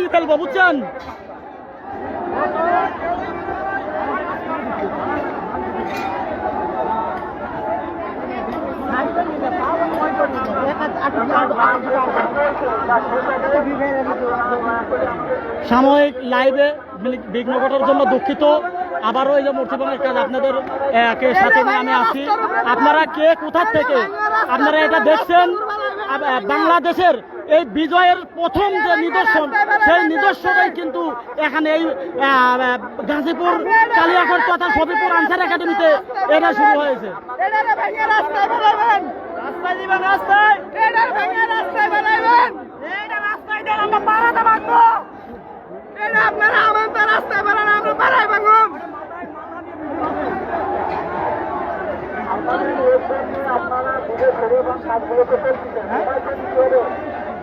মারি ফেলব বুঝছেন সাময়িক লাইভে বিঘ্ন ঘটার জন্য দুঃখিত। আবারও এই যে মূর্তিবনের কাজ আপনাদের কে সাথে নিয়ে আমি আছি আপনারা কে কোথার থেকে? আপনারা এটা দেখছেন? বাংলাদেশের এই বিজয়ের প্রথম যে নিদর্শন সেই নিদর্শনই কিন্তু এখানে এই গাজীপুর কালিয়াকড় তথা সফিপুর আনসার একাডেমিতে এটা শুরু হয়েছে। ভেঙে রাস্তায় আমরা ভাঙবো। এটা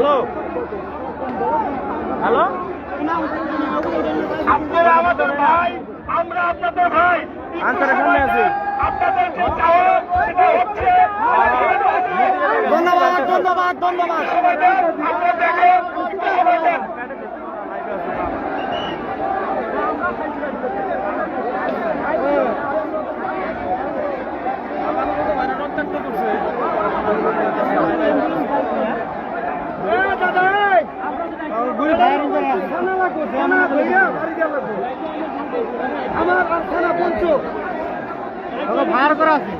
হ্যালো? হ্যালো? আপনারা আমাদের ভাই আমরা আপনাদের ভাই। আনসারের সামনে আছি আপনাদের যে চাওয়া সেটা হচ্ছে ধন্যবাদ ধন্যবাদ ধন্যবাদ আমরা দেখেন সবাই দেন। আমার থানা পঞ্চ ভার করা আছে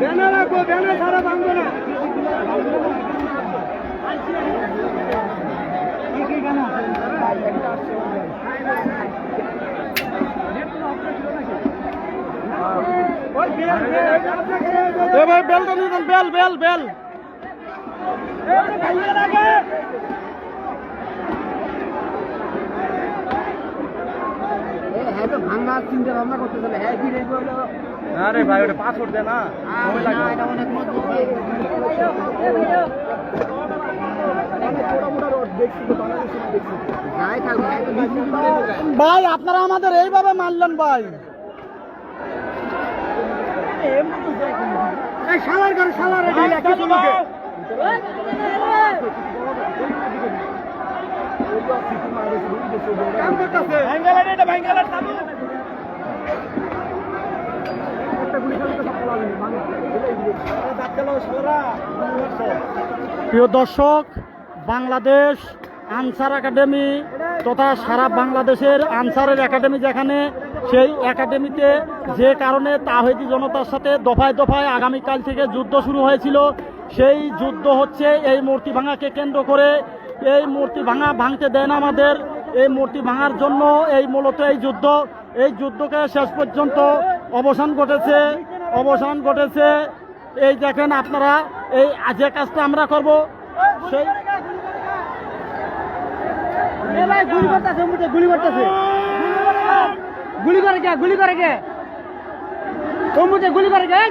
ব্যানার রাখব ব্যানার যান, বেল বেল বেল ভাঙা চিন্তা ভাবনা করতে চলে। হ্যাঁ আরে ভাই ওটা পাসপোর্ট দে না। এটা অনেক মজবুত। ভাই আপনারা আমাদের এইভাবে মারলেন ভাই। লোকে কাম করতেছে। ভাঙ্গালার এটা ভাঙ্গালার প্রিয় দর্শক, বাংলাদেশ আনসার একাডেমি তথা সারা বাংলাদেশের আনসারের একাডেমি যেখানে, সেই একাডেমিতে যে কারণে তাহিদি জনতার সাথে দফায় দফায় আগামীকাল থেকে যুদ্ধ শুরু হয়েছিল, সেই যুদ্ধ হচ্ছে এই মূর্তি ভাঙাকে কেন্দ্র করে। এই মূর্তি ভাঙা ভাঙতে দেয় না আমাদের, এই মূর্তি ভাঙার জন্য এই মূলত এই যুদ্ধ। এই যুদ্ধকে শেষ পর্যন্ত অবসান ঘটেছে অবসান ঘটেছে। এই দেখেন আপনারা, এই যে কাজটা আমরা করব, সেই গুলি করতেছে গুলি করতেছে। গুলি করে কে, গুলি করে কে? কম্বুতে গুলি করে গেল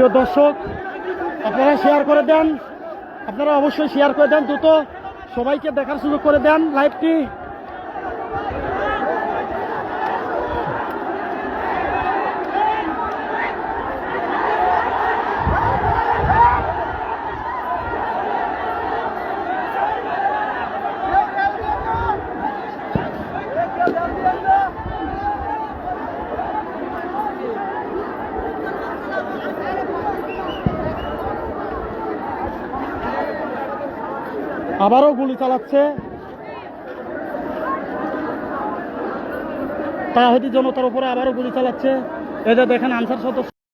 প্রিয় দর্শক, আপনারা শেয়ার করে দেন। আপনারা অবশ্যই শেয়ার করে দেন দ্রুত। সবাইকে দেখার সুযোগ করে দেন লাইভটি আবারও গুলি চালাচ্ছে। তাহিদি জনতার উপরে আবারও গুলি চালাচ্ছে। এদের দেখেন আনসার সদস্য